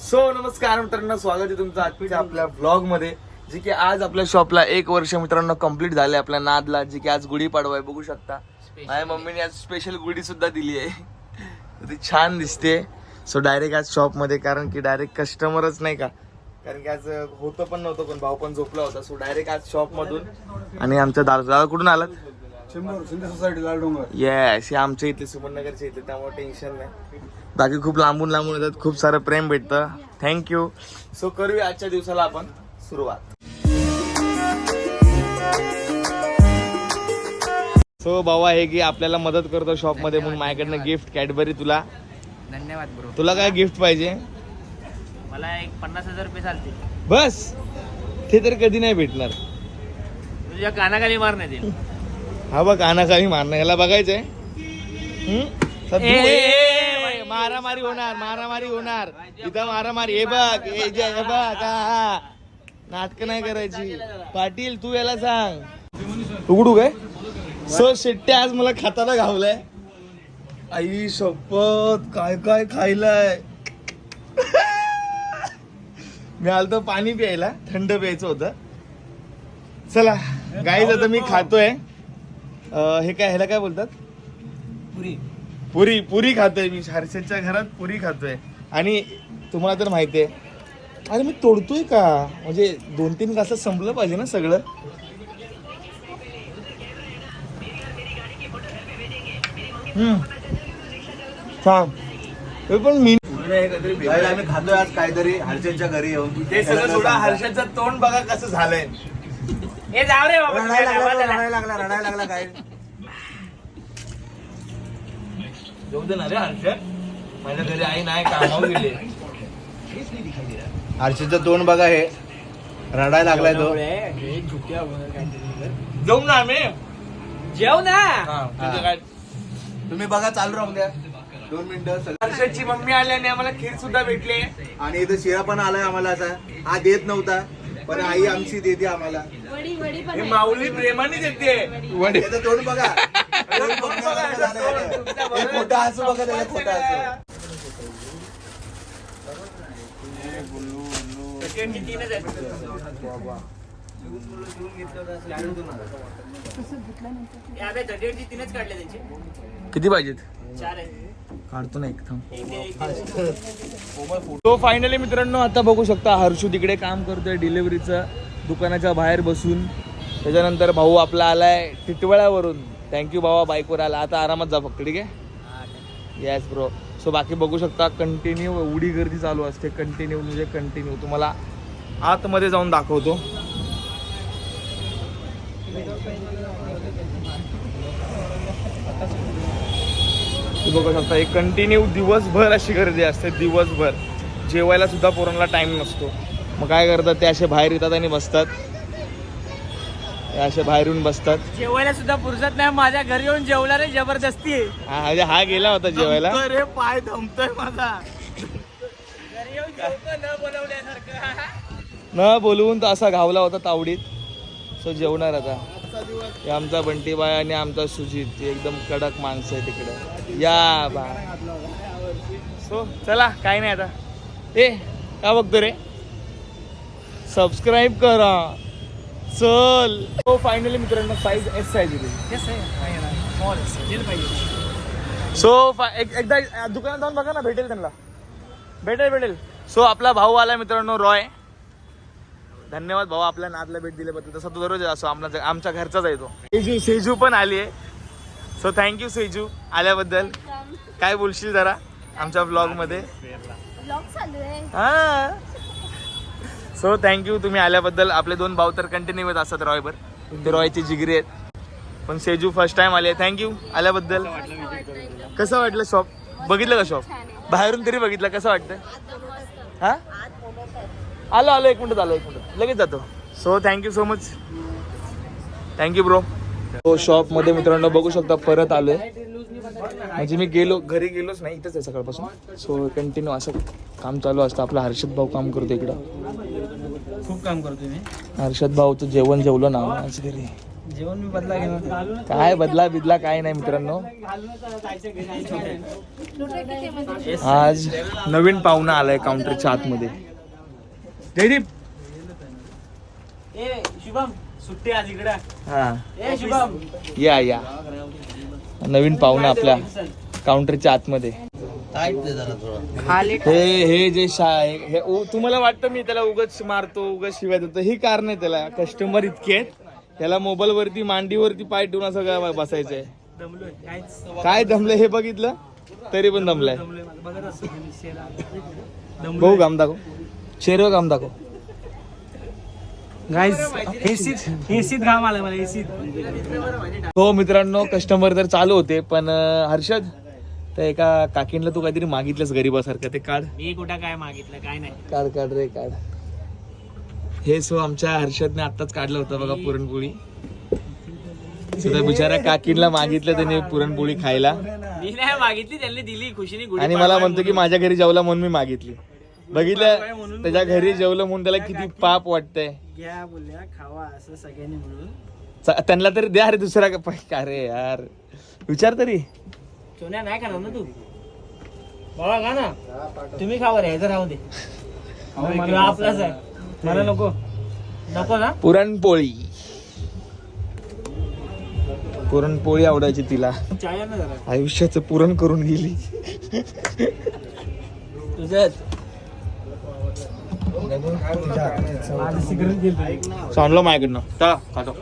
So नमस्कार मित्रांनो स्वागत आहे तुमचं आजच्या आपल्या व्लॉगमध्ये जे की आज आपल्या शॉपला एक वर्ष मित्रांनो कंप्लीट झाले आपल्या नादला जे की आज गुढी पाडवा आहे बघू शकता. माझ्या मम्मीने आज स्पेशल गुढी सुद्धा दिली आहे. ती छान दिसते. सो डायरेक्ट आज शॉपमध्ये कारण की डायरेक्ट कस्टमरच नाही का? कारण की आज होतं पण नव्हतं पण भाऊ पण झोपला होता. सो डायरेक्ट आज शॉप मधून आणि आमच्या दादा दादा कुठून आलात? शंभर शिंदे सोसायटी लाल डोंगर. येस हे आमच्या इथे सुमननगरच्या इथे त्यामुळे टेन्शन नाही. बाकी खूप लांबून लांबून येतात खूप सारं प्रेम भेटतं. थँक्यू सो करूया आजच्या दिवसाला आपण सुरुवात. सो बाबा हे की आपल्याला मदत करतो शॉपमध्ये म्हणून माझ्याकडनं गिफ्ट कॅडबरी तुला. धन्यवाद ब्रो तुला काय गिफ्ट पाहिजे? मला एक पन्नास हजार रुपये चालते बस! ते तर कधी नाही भेटणार. तुझ्या कानाखाली मारण्यात येईल हा बघ कानाखाली मारणं याला बघायचंय. मारामारी होणार मारामारी होणार. इथं मारामारी हे बघ हे जे- हे बघ हा नाटक नाही करायची. पाटील तू याला सांग. उघडू काय? सो शेट्टे आज मला खाताना घावलाय. आई शपथ काय काय खायलाय? मी आलतो पाणी प्यायला थंड प्यायचं होतं. चला गाईज आता मी खातोय. हे काय ह्याला काय बोलतात? पुरी. पुरी पुरी खातोय मी. हर्षदच्या घरात पुरी खातोय. आणि तुम्हाला तर माहिती आहे. अरे मी तोडतोय का? म्हणजे दोन तीन घासात संपलं पाहिजे ना सगळं. हम्म. छान हे पण मी आम्ही खातोय आज काहीतरी. हर्षदच्या घरी येऊन ते सगळं सोडा. हर्षदचं तोंड बघा कसं झालंय. हे जाऊ रे बाबा रडायला लागला. रडायला लागला रडायला लागला काय? जाऊ दे ना रे हर्षद. माझ्या घरी आई नाही कामावर गेले. हर्षदचं तोंड बघा हे. रडायला लागलाय तो. हे. जाऊ ना आम्ही. जेव ना. हा, तुझं काय? तुम्ही बघा चालू राहून द्या. दोन मिनिटं सगळं. हर्षदची मम्मी आल्याने आम्हाला खीर सुद्धा भेटली. आणि इथं शिरा पण आलाय आम्हाला असा हा देत नव्हता. पण आई आमची देते आम्हाला. वडी वडी पण हे आहे. माऊली प्रेमाने देते. त्याचं तोंड बघा. तोंड बघा, हे खोटं हसू बघा त्याला खोटं हसू सेकंडची तीनच आहेत. आता थर्टी तीनच काढले त्यांचे. किती पाहिजेत? चार काढतो ना एक थांब. एक ते- फायनली मित्रांनो आता बघू शकता हर्षू तिकडे काम करतोय डिलिव्हरीचं दुकानाच्या बाहेर बसून. त्याच्यानंतर भाऊ आपला आलाय टिटवळ्यावरून. थँक्यू भावा बाईकवर आला. आता आरामात जा फक्त ठीक आहे? येस ब्रो सो बाकी बघू शकता कंटिन्यू एवढी गर्दी चालू असते. कंटिन्यू म्हणजे कंटिन्यू तुम्हाला आतमध्ये जाऊन दाखवतो. बघू शकता एक कंटिन्यू दिवसभर अशी गर्दी असते दिवसभर. जेवायला सुद्धा पोरांना टाइम नसतो. मग काय करतात ते असे बाहेर येतात आणि बसतात. ते असे बाहेर येऊन बसतात. जेवायला सुद्धा पुरसत नाही माझ्या घरी येऊन जेवला रे जबरदस्ती. हा म्हणजे हा गेला होता जेवायला. रे पाय थमतोय माझा. घरी येऊन जेवतो न बोलवल्यासारखं न बोलवून तर असा घावला होता तावडीत. सो जेवणार आता. हे आमचा बंटीबाई आणि आमचा सुजित एकदम कडक माणसं आहे तिकडे. या बा. सो चला काही नाही आता. ए का बघतो रे? सबस्क्राईब करा. चल. हो फायनली मित्रांनो साईज एस साईज सो एक एकदा दुकानात जाऊन बघा ना भेटेल त्यांना. भेटेल भेटेल. सो आपला भाऊ आला मित्रांनो रॉय धन्यवाद भाऊ आपल्या नातला भेट दिल्याबद्दल. तसा तो दररोज असो आमच्या आमच्या घरचाच आहे तो. सेजू सेजू पण आली आहे. सो थँक्यू सेजू आल्याबद्दल. काय बोलशील जरा आमच्या ब्लॉगमध्ये हा. सो थँक्यू तुम्ही आल्याबद्दल. आपले दोन भाऊ तर कंटिन्यू येत असतात रॉयवर. ते रॉयचे जिगरी आहेत. पण सेजू फर्स्ट टाइम आले थँक्यू आल्याबद्दल. कसं वाटलं शॉप बघितलं का शॉप. बाहेरून तरी बघितलं कसं वाटतं. हा. आलो आलो एक मिनिट आलो एक मिनिट. लगेच जातो. So thank you so much thank you bro तो शॉपमध्ये मित्रांनो बघू शकता परत आलोय. म्हणजे मी गेलो घरी गेलोच नाही इथंच आहे सकाळपासून. सो कंटिन्यू असं काम चालू असतं. आपला हर्षद भाऊ काम करतो इकडं. खूप काम करतोय मी. हर्षद भाऊचं जेवण जेवलं ना आज घरी. जेवण मी बदला घेणार काय बदला बिदला काय नाही मित्रांनो. आज नवीन पाहुणा आलाय काउंटरच्या आतमध्ये. जयदीप ए शुभम सुट्टी आज इकडे. हा. ए शुभम. या या. नवीन पाहुणा आपल्या काउंटरच्या आतमध्ये. हे हे जे शा हे- हे उ- तुम्हाला वाटतं मी त्याला उगच मारतो उगच शिवाय देतो. ही कारण आहे त्याला. कस्टमर इतके आहेत. त्याला मोबाईल वरती मांडीवरती पाय ठेवून असं काय बसायचंय? काय दमलंय हे बघितलं? तरी पण दमलंय. भाऊ काम दाखव शेरव काम दाखव एसीत एसीत घाम आला मला एसीत हो मित्रांनो कस्टमर तर चालू होते पण हर्षद त्या एका काकींना तू काहीतरी मागितलंस गरीबासारखं ते काढ. मी कुठं काय मागितलं काय नाही. काढ काढ रे काढ. हे सो आमच्या हर्षदने आत्ताच काढलं होतं बघा पुरणपोळी. सुद्धा बिचारा काकींना मागितलं त्याने पुरणपोळी खायला. मी नाही मागितली त्यांनी दिली खुशीने आणि मला म्हणतो की माझ्या घरी जेवला म्हणून मी मागितली. बघितलं? त्याच्या घरी जेवलं म्हणून त्याला किती पाप वाटतंय. घ्या बोलल्या खावा असं सगळ्यांनी मिळून च- त्यांना तरी द्या रे दुसरा का पाय- का रे यार. विचार तरी. सोन्या नाही खाणार ना तू? बाबा खा ना. तुम्ही खावा रे ह्याचं राहू दे. मला आपलाच आहे. मला नको. नको ना? पुरणपोळी. पुरणपोळी आवडायची तिला. आयुष्याचं पुरण करून गेली. तुझ्याच सांगलो माझ्याकडनं ता खातो.